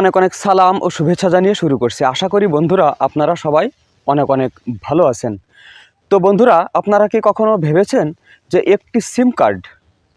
অনেক অনেক সালাম ও শুভেচ্ছা জানিয়ে শুরু করছি। আশা করি বন্ধুরা আপনারা সবাই অনেক অনেক ভালো আছেন। তো বন্ধুরা, আপনারা কি কখনো ভেবেছেন যে একটি সিম কার্ড,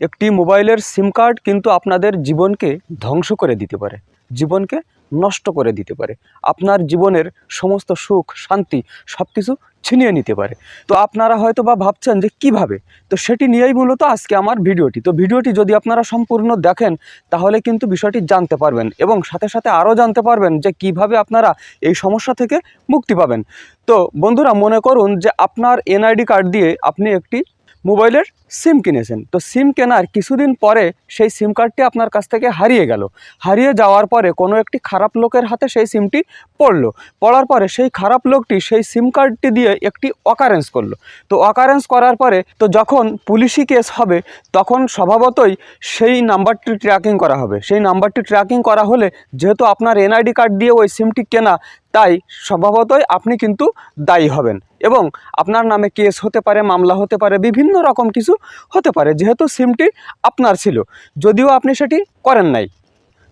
একটি মোবাইলের সিম কার্ড কিন্তু আপনাদের জীবনকে ধ্বংস করে দিতে পারে? জীবনকে নষ্ট করে দিতে পারে। আপনার জীবনের সমস্ত সুখ, শান্তি সব কিছু ছিনিয়ে নিতে পারে। তো আপনারা হয়তো বা ভাবছেন যে কীভাবে? তো সেটি নিয়েই মূলত আজকে আমার ভিডিওটি। তো ভিডিওটি যদি আপনারা সম্পূর্ণ দেখেন, তাহলে কিন্তু বিষয়টি জানতে পারবেন এবং সাথে সাথে আরও জানতে পারবেন যে কীভাবে আপনারা এই সমস্যা থেকে মুক্তি পাবেন। তো বন্ধুরা, মনে করুন যে আপনার এনআইডি কার্ড দিয়ে আপনি একটি মোবাইলের সিম কিনেছেন। তো সিম কেনার কিছুদিন পরে সেই সিম কার্ডটি আপনার কাছ থেকে হারিয়ে গেল। হারিয়ে যাওয়ার পরে কোনো একটি খারাপ লোকের হাতে সেই সিমটি পড়ল। পড়ার পরে সেই খারাপ লোকটি সেই সিম কার্ডটি দিয়ে একটি অকারেন্স করল। তো অকারেন্স করার পরে তো যখন পুলিশি কেস হবে, তখন স্বভাবতই সেই নাম্বারটি ট্র্যাকিং করা হবে। সেই নাম্বারটি ট্র্যাকিং করা হলে যেহেতু আপনার এনআইডি কার্ড দিয়ে ওই সিমটি কেনা, তাই স্বভাবতই আপনি কিন্তু দায়ী হবেন। এবং আপনার নামে কেস হতে পারে, মামলা হতে পারে, বিভিন্ন রকম কিছু হতে পারে, যেহেতু সিমটি আপনার ছিল, যদিও আপনি সেটি করেন নাই।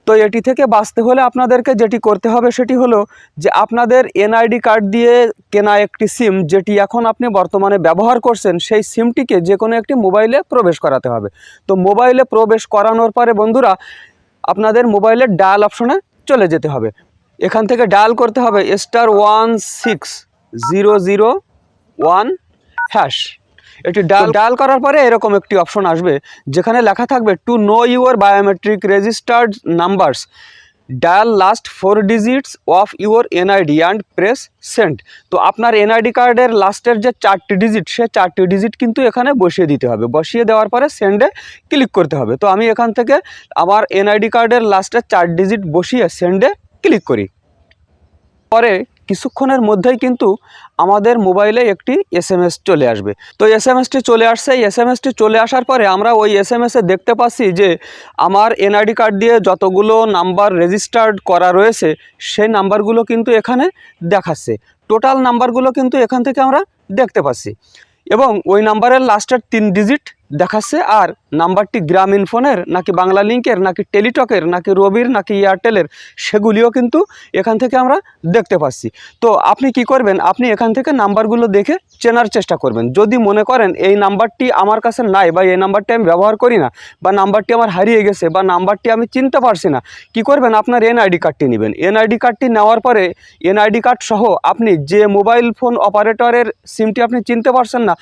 তো এটি থেকে বাঁচতে হলে আপনাদেরকে যেটি করতে হবে সেটি হলো যে আপনাদের এনআইডি কার্ড দিয়ে কেনা একটি সিম, যেটি এখন আপনি বর্তমানে ব্যবহার করছেন, সেই সিমটিকে যে কোনো একটি মোবাইলে প্রবেশ করাতে হবে। তো মোবাইলে প্রবেশ করানোর পরে বন্ধুরা, আপনাদের মোবাইলের ডায়াল অপশনে চলে যেতে হবে। এখান থেকে ডায়াল করতে হবে star one six zero zero one hash এটি ডায়াল ডায়াল করার পরে এরকম একটি অপশন আসবে যেখানে লেখা থাকবে to know your biometric registered numbers dial last four digits of your NID and press send তো আপনার এনআইডি কার্ডের লাস্টের যে চারটি ডিজিট সে চারটি ডিজিট কিন্তু এখানে বসিয়ে দিতে হবে। বসিয়ে দেওয়ার পরে সেন্ডে ক্লিক করতে হবে। তো আমি এখান থেকে আমার এনআইডি কার্ডের লাস্টের চার ডিজিট বসিয়ে সেন্ডে ক্লিক করি। পরে কিছুক্ষণের মধ্যেই কিন্তু আমাদের মোবাইলে একটি এসএমএস চলে আসবে। তো এসএমএসটি চলে আসছে, এই এসএমএসটি চলে আসার পরে আমরা ওই এসএমএসে দেখতে পাচ্ছি যে আমার এনআইডি কার্ড দিয়ে যতগুলো নাম্বার রেজিস্টার্ড করা রয়েছে, সেই নাম্বারগুলো কিন্তু এখানে দেখাচ্ছে। টোটাল নাম্বারগুলো কিন্তু এখান থেকে আমরা দেখতে পাচ্ছি। এবং ওই নাম্বারের লাস্টের তিন ডিজিট দেখাচ্ছে আর নাম্বারটি গ্রামীণ ফোনের নাকি বাংলা লিঙ্কের, নাকি টেলিটকের, নাকি রবির, নাকি এয়ারটেলের, সেগুলিও কিন্তু এখান থেকে আমরা দেখতে পাচ্ছি। তো আপনি কি করবেন? আপনি এখান থেকে নাম্বারগুলো দেখে চেনার চেষ্টা করবেন। যদি মনে করেন এই নাম্বারটি আমার কাছে নাই বা এই নাম্বারটি আমি ব্যবহার করি না, বা নাম্বারটি আমার হারিয়ে গেছে, বা নাম্বারটি আমি চিনতে পারছি না, কি করবেন? আপনার এনআইডি কার্ডটি নেবেন। এনআইডি কার্ডটি নেওয়ার পরে এনআইডি কার্ড সহ আপনি যে মোবাইল ফোন অপারেটরের সিমটি আপনি চিনতে পারছেন না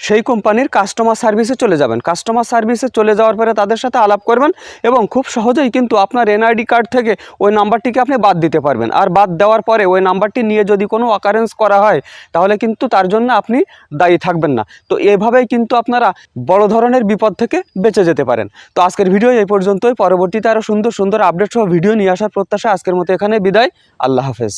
সেই কোম্পানির কাস্টমার সার্ভিসে চলে যাবেন। কাস্টমার সার্ভিসে চলে যাওয়ার পরে তাদের সাথে আলাপ করবেন এবং খুব সহজেই কিন্তু আপনার এনআইডি কার্ড থেকে ওই নাম্বারটিকে আপনি বাদ দিতে পারবেন। আর বাদ দেওয়ার পরে ওই নাম্বারটি নিয়ে যদি কোনো অকারেন্স করা হয়, তাহলে কিন্তু তার জন্য আপনি দায়ী থাকবেন না। তো এভাবেই কিন্তু আপনারা বড় ধরনের বিপদ থেকে বেঁচে যেতে পারেন। তো আজকের ভিডিও এই পর্যন্তই। পরবর্তীতে আরও সুন্দর সুন্দর আপডেট সহ ভিডিও নিয়ে আসার প্রত্যাশা আজকের মতো এখানে বিদায়। আল্লাহ হাফেজ।